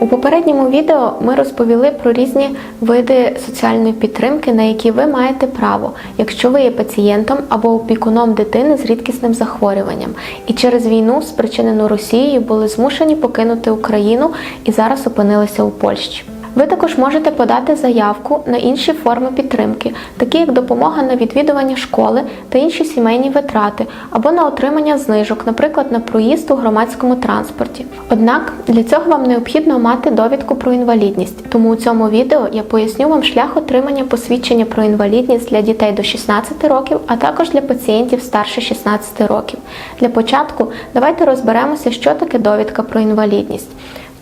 У попередньому відео ми розповіли про різні види соціальної підтримки, на які ви маєте право, якщо ви є пацієнтом або опікуном дитини з рідкісним захворюванням, і через війну, спричинену Росією, були змушені покинути Україну і зараз опинилися у Польщі. Ви також можете подати заявку на інші форми підтримки, такі як допомога на відвідування школи та інші сімейні витрати, або на отримання знижок, наприклад, на проїзд у громадському транспорті. Однак для цього вам необхідно мати довідку про інвалідність, тому у цьому відео я поясню вам шлях отримання посвідчення про інвалідність для дітей до 16 років, а також для пацієнтів старше 16 років. Для початку давайте розберемося, що таке довідка про інвалідність.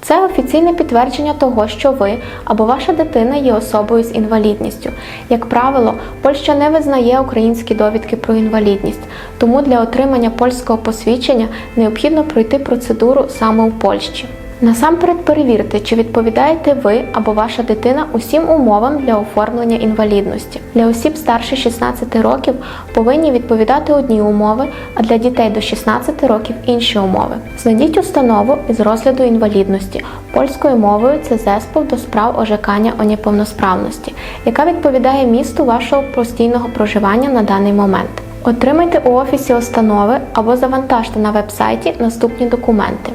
Це офіційне підтвердження того, що ви або ваша дитина є особою з інвалідністю. Як правило, Польща не визнає українські довідки про інвалідність, тому для отримання польського посвідчення необхідно пройти процедуру саме у Польщі. Насамперед перевірте, чи відповідаєте ви або ваша дитина усім умовам для оформлення інвалідності. Для осіб старше 16 років повинні відповідати одні умови, а для дітей до 16 років інші умови. Знайдіть установу із розгляду інвалідності. Польською мовою це зеспол до справ ожикання о неповносправності, яка відповідає місту вашого постійного проживання на даний момент. Отримайте у офісі установи або завантажте на веб-сайті наступні документи.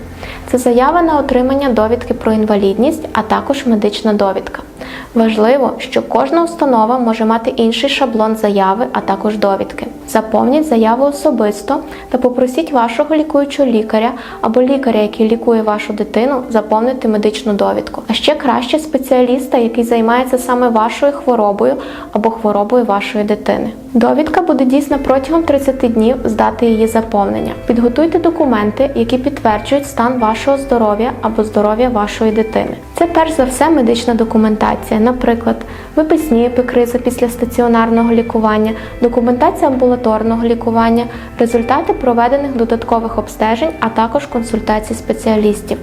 Це заява на отримання довідки про інвалідність, а також медична довідка. Важливо, що кожна установа може мати інший шаблон заяви, а також довідки. Заповніть заяву особисто та попросіть вашого лікуючого лікаря або лікаря, який лікує вашу дитину, заповнити медичну довідку. А ще краще спеціаліста, який займається саме вашою хворобою або хворобою вашої дитини. Довідка буде дійсна протягом 30 днів з дати її заповнення. Підготуйте документи, які підтверджують стан вашого здоров'я або здоров'я вашої дитини. Це перш за все медична документація, наприклад, виписні епікризи після стаціонарного лікування, документація амбулаторного лікування, результати проведених додаткових обстежень, а також консультацій спеціалістів.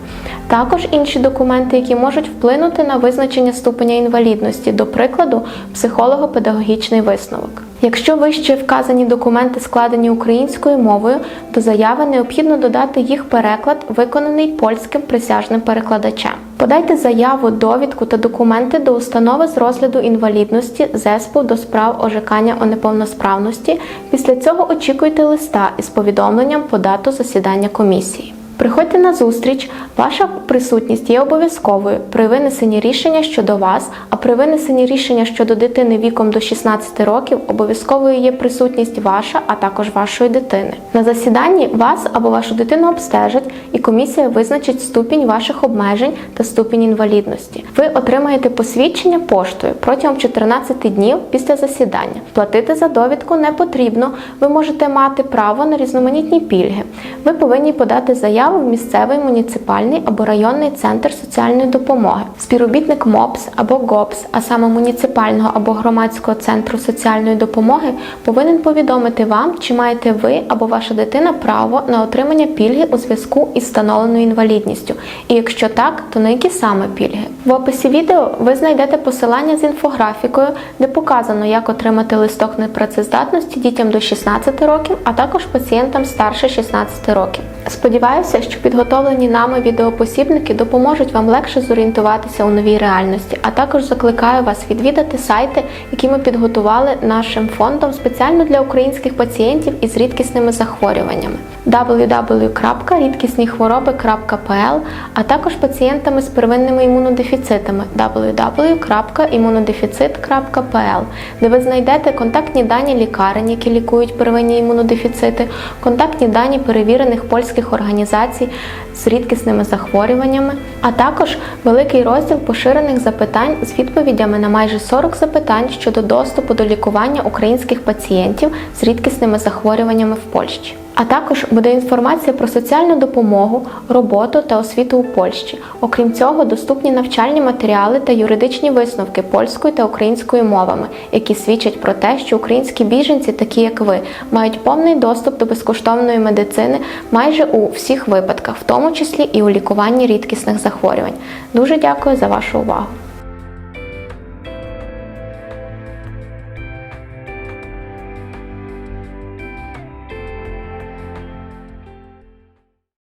Також інші документи, які можуть вплинути на визначення ступеня інвалідності, до прикладу, психолого-педагогічний висновок. Якщо вище вказані документи складені українською мовою, до заяви необхідно додати їх переклад, виконаний польським присяжним перекладачем. Подайте заяву, довідку та документи до установи з розгляду інвалідності ЗЕСПу до справ ожикання о неповносправності. Після цього очікуйте листа із повідомленням по дату засідання комісії. Приходьте на зустріч, ваша присутність є обов'язковою при винесенні рішення щодо вас, а при винесенні рішення щодо дитини віком до 16 років обов'язковою є присутність ваша, а також вашої дитини. На засіданні вас або вашу дитину обстежать, і комісія визначить ступінь ваших обмежень та ступінь інвалідності. Ви отримаєте посвідчення поштою протягом 14 днів після засідання. Платити за довідку не потрібно. Ви можете мати право на різноманітні пільги. Ви повинні подати заяву в місцевий муніципальний або районний центр соціальної допомоги. Співробітник МОПС або ГОПС, а саме муніципального або громадського центру соціальної допомоги, повинен повідомити вам, чи маєте ви або ваша дитина право на отримання пільги у зв'язку із встановленою інвалідністю. І якщо так, то на які саме пільги? В описі відео ви знайдете посилання з інфографікою, де показано, як отримати листок непрацездатності дітям до 16 років, а також пацієнтам старше 16 років. Сподіваюся, що підготовлені нами відеопосібники допоможуть вам легше зорієнтуватися у новій реальності, а також закликаю вас відвідати сайти, які ми підготували нашим фондом спеціально для українських пацієнтів із рідкісними захворюваннями. www.рідкісніхвороби.pl, а також пацієнтами з первинними імунодефіцитами www.імунодефіцит.pl, де ви знайдете контактні дані лікарень, які лікують первинні імунодефіцити, контактні дані перевірених польських організацій з рідкісними захворюваннями, а також великий розділ поширених запитань з відповідями на майже 40 запитань щодо доступу до лікування українських пацієнтів з рідкісними захворюваннями в Польщі. А також буде інформація про соціальну допомогу, роботу та освіту у Польщі. Окрім цього, доступні навчальні матеріали та юридичні висновки польською та українською мовами, які свідчать про те, що українські біженці, такі як ви, мають повний доступ до безкоштовної медицини майже у всіх випадках, в тому числі і у лікуванні рідкісних захворювань. Дуже дякую за вашу увагу.